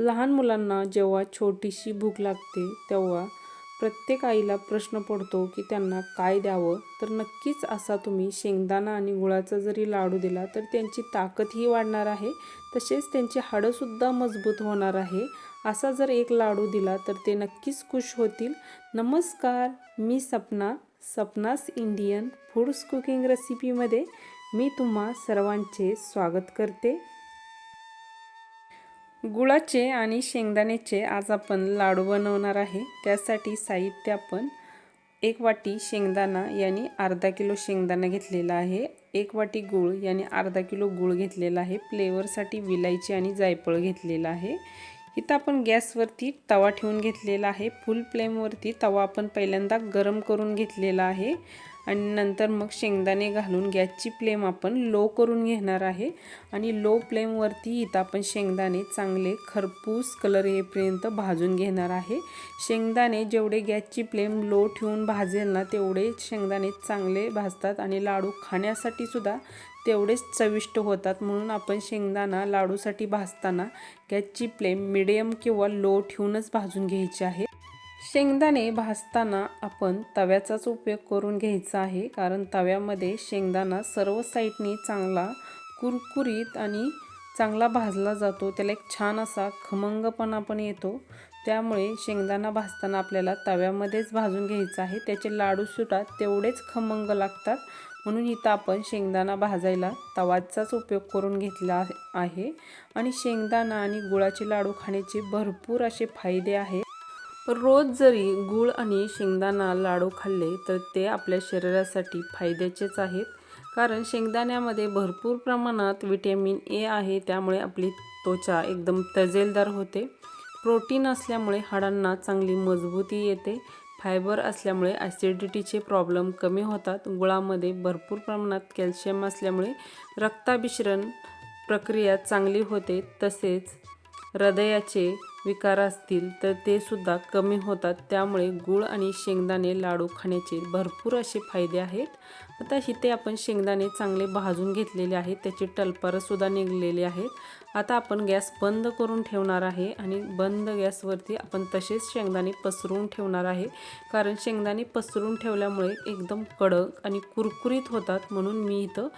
लहान मुलांना जेव्हा छोटीशी भूक लागते तेव्हा प्रत्येक आईला प्रश्न पडतो की त्यांना काय द्यावं? तर नक्कीच असा तुम्ही शेंगदाणा आणि गुळाचा जरी लाडू दिला तर त्यांची ताकदही वाढणार आहे. तसेच त्यांची हाडंसुद्धा मजबूत होणार आहे. असा जर एक लाडू दिला तर ते नक्कीच खुश होतील. नमस्कार मी सपना सपनास इंडियन फूड्स कुकिंग रेसिपीमध्ये मी तुम्हा सर्वांचे स्वागत करते. गुळाचे आणि शेंगदाण्याचे आज आपण लाडू बनवणार आहे. त्यासाठी साहित्य आपण एक वाटी शेंगदाणा याने अर्धा किलो शेंगदाणा घेतलेला आहे. एक वाटी गूळ याने अर्धा किलो गूळ घेतलेला आहे. फ्लेवरसाठी विलायची आणि जायफळ घेतलेला आहे. इथं आपण गॅसवरती तवा ठेवून घेतलेला आहे. फुल फ्लेमवरती तवा आपण पहिल्यांदा गरम करून घेतलेला आहे. आणि नंतर मग शेंगदाणे घालून गॅसची फ्लेम आपण लो करून घेणार आहे. आणि लो फ्लेमवरती इथं आपण शेंगदाणे चांगले खरपूस कलर येईपर्यंत भाजून घेणार आहे. शेंगदाणे जेवढे गॅसची फ्लेम लो ठेवून भाजेल ना तेवढे शेंगदाणे चांगले भाजतात आणि लाडू खाण्यासाठी सुद्धा तेवढेच चविष्ट होतात. म्हणून आपण शेंगदाणा लाडूसाठी भाजताना गॅसची फ्लेम मिडियम किंवा लो ठेवूनच भाजून घ्यायची आहे. शेंगदाणे भाजताना आपण तव्याचाच उपयोग करून घ्यायचा आहे कारण तव्यामध्ये शेंगदाणा सर्व साईडनी चांगला कुरकुरीत आणि चांगला भाजला जातो. त्याला एक छान असा खमंगपणा पण येतो. त्यामुळे शेंगदाणा भाजताना आपल्याला तव्यामध्येच भाजून घ्यायचं आहे. त्याचे लाडूसुद्धा तेवढेच खमंग लागतात. म्हणून इथं आपण शेंगदाणा भाजायला तवाचाच उपयोग करून घेतला आहे. आणि शेंगदाणा आणि गुळाचे लाडू खाण्याचे भरपूर असे फायदे आहेत. रोज जरी गूळ आणि शेंगदाणा लाडू खाल्ले तर ते आपल्या शरीरासाठी फायद्याचेच आहेत. कारण शेंगदाण्यामध्ये भरपूर प्रमाणात विटॅमिन ए आहे त्यामुळे आपली त्वचा एकदम तजेलदार होते. प्रोटीन असल्यामुळे हाडांना चांगली मजबूती येते. फायबर असल्यामुळे ॲसिडिटीचे प्रॉब्लेम कमी होतात. गुळामध्ये भरपूर प्रमाणात कॅल्शियम असल्यामुळे रक्ताभिश्रण प्रक्रिया चांगली होते. तसेच हृदयाचे विकार असतील तर ते सुद्धा कमी होतात. त्यामुळे गूळ आणि शेंगदाणे लाडू खाण्याचे भरपूर असे फायदे आहेत. आता इथे आपण शेंगदाणे चांगले भाजून घेतलेले आहेत. त्याचे टलपरसुद्धा निघलेले आहेत. आता आपण गॅस बंद करून ठेवणार आहे आणि बंद गॅसवरती आपण तसेच शेंगदाणे पसरून ठेवणार आहे. कारण शेंगदाणे पसरून ठेवल्यामुळे एकदम कडक आणि कुरकुरीत होतात म्हणून मी इथं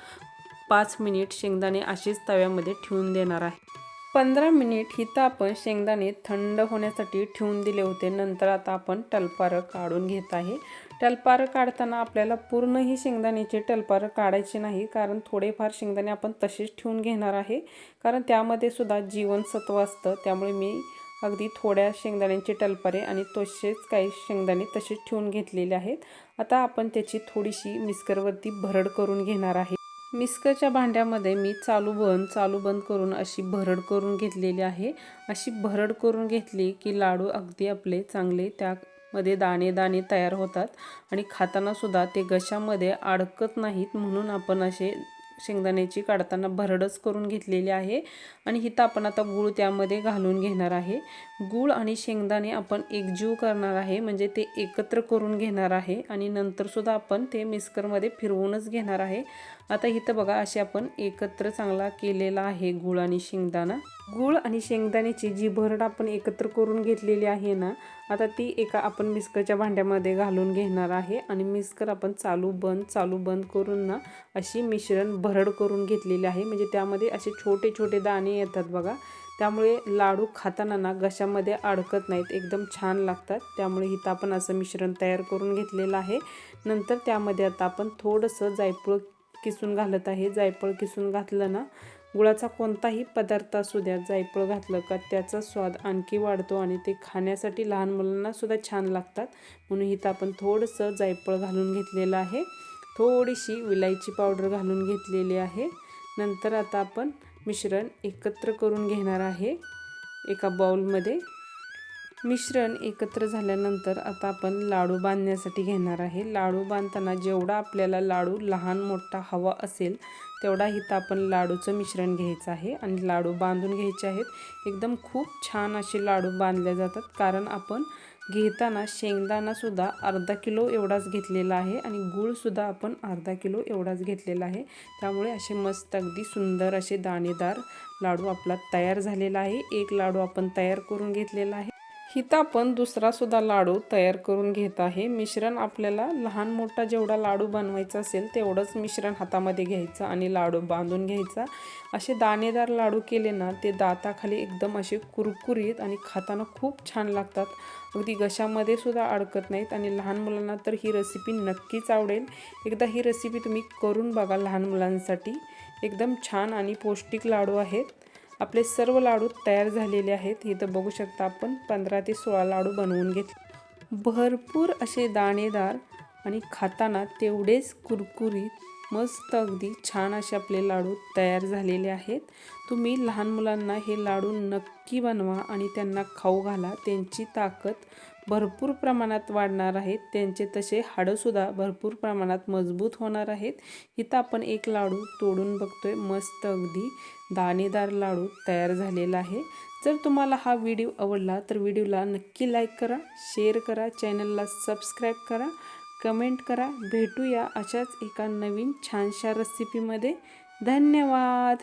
पाच मिनिट शेंगदाणे असेच तव्यामध्ये ठेवून देणार आहे. पंधरा मिनिट हिथं आपण शेंगदाणे थंड होण्यासाठी ठेवून दिले होते. नंतर आता आपण टलपारं काढून घेत आहे. टलपारं काढताना आपल्याला पूर्ण ही शेंगदाण्याचे टलपारं काढायचे नाही कारण थोडेफार शेंगदाणे आपण तसेच ठेवून घेणार आहे. कारण त्यामध्ये सुद्धा जीवनसत्व असतं. त्यामुळे मी अगदी थोड्या शेंगदाण्यांचे टलपारे आणि तसेच काही शेंगदाणे तसेच ठेवून घेतलेले आहेत. आता आपण त्याची थोडीशी मिस्करवरती भरड करून घेणार आहे. मिस्करच्या भांड्यामध्ये मी चालू बंद चालू बंद करून अशी भरड करून घेतलेली आहे. अशी भरड करून घेतली की लाडू अगदी आपले चांगले त्यामध्ये दाणे दाणे तयार होतात आणि खातानासुद्धा ते घशामध्ये अडकत नाहीत म्हणून आपण असे शेंगदाण्याची काढताना भरडच करून घेतलेली आहे आणि हिथं आपण आता गूळ त्यामध्ये घालून घेणार आहे. गूळ आणि शेंगदाणे आपण एकजीव करणार आहे म्हणजे ते एकत्र करून घेणार आहे आणि नंतरसुद्धा आपण ते मिस्करमध्ये फिरवूनच घेणार आहे. आता इथं बघा असे आपण एकत्र चांगला केलेला आहे गूळ आणि शेंगदाणा. गूळ आणि शेंगदाण्याची जी भरड आपण एकत्र करून घेतलेली आहे ना आता ती एका आपण मिस्करच्या भांड्यामध्ये घालून घेणार आहे आणि मिस्कर आपण चालू बंद चालू बंद करून ना अशी मिश्रण भरड करून घेतलेली आहे. म्हणजे त्यामध्ये असे छोटे छोटे दाणे येतात बघा. त्यामुळे लाडू खाताना ना घशामध्ये अडकत नाहीत. एकदम छान लागतात. त्यामुळे इथं आपण असं मिश्रण तयार करून घेतलेलं आहे. नंतर त्यामध्ये आता आपण थोडंसं जायफळ किसून घालत आहे जायफळ किसून घातलं ना? गुळाचा कोणताही पदार्थ असू द्या जायफळ घातलं का त्याचा स्वाद आणखी वाढतो आणि ते खाण्यासाठी लहान मुलांना सुद्धा छान लागतात. म्हणून इथं आपण थोडंसं जायफळ घालून घेतलेलं आहे. थोडीशी विलायची पावडर घालून घेतलेली आहे. नंतर आता आपण मिश्रण एकत्र करून घेणार आहे एका बाउलमध्ये मिश्रण एकत्र झाल्यानंतर आता आपण लाडू बांधण्यासाठी घेणार आहे. लाडू बांधताना जेवढा आपल्याला लाडू लहान मोठा हवा असेल तेवढा इथं आपण लाडूचं मिश्रण घ्यायचं आहे आणि लाडू बांधून घ्यायचे आहेत. एकदम खूप छान असे लाडू बांधले जातात. कारण आपण घेताना शेंगदाणासुद्धा अर्धा किलो एवढाच घेतलेला आहे आणि गूळसुद्धा आपण अर्धा किलो एवढाच घेतलेला आहे. त्यामुळे असे मस्त अगदी सुंदर असे दाणेदार लाडू आपला तयार झालेला आहे. एक लाडू आपण तयार करून घेतलेला आहे. इथं आपण दुसरासुद्धा लाडू तयार करून घेत आहे. मिश्रण आपल्याला लहान मोठा जेवढा लाडू बनवायचा असेल तेवढंच मिश्रण हातामध्ये घ्यायचं आणि लाडू बांधून घ्यायचा. असे दाणेदार लाडू केले ना ते दाताखाली एकदम असे कुरकुरीत आणि खाताना खूप छान लागतात. अगदी घशामध्ये सुद्धा अडकत नाहीत आणि लहान मुलांना तर ही रेसिपी नक्कीच आवडेल. एकदा ही रेसिपी तुम्ही करून बघा लहान मुलांसाठी. एकदम छान आणि पौष्टिक लाडू आहेत. आपले सर्व लाडू तयार झालेले आहेत. इथं बघू शकता आपण पंधरा ते सोळा लाडू बनवून घेतले. भरपूर असे दाणेदार आणि खाताना तेवढेच कुरकुरीत मस्त अगदी छान असे आपले लाडू तयार झालेले आहेत. तुम्ही लहान मुलांना हे लाडू नक्की बनवा आणि त्यांना खाऊ घाला. त्यांची ताकद भरपूर प्रमाणात वाढणार आहेत. त्यांचे तसे हाडंसुद्धा भरपूर प्रमाणात मजबूत होणार आहेत. इथं आपण एक लाडू तोडून बघतोय. मस्त अगदी दाणेदार लाडू तयार झालेला आहे. जर तुम्हाला हा व्हिडिओ आवडला तर व्हिडिओला नक्की लाईक करा शेअर करा चॅनलला सबस्क्राईब करा कमेंट करा. भेटूया अशाच एका नवीन छानशा रेसिपीमध्ये धन्यवाद!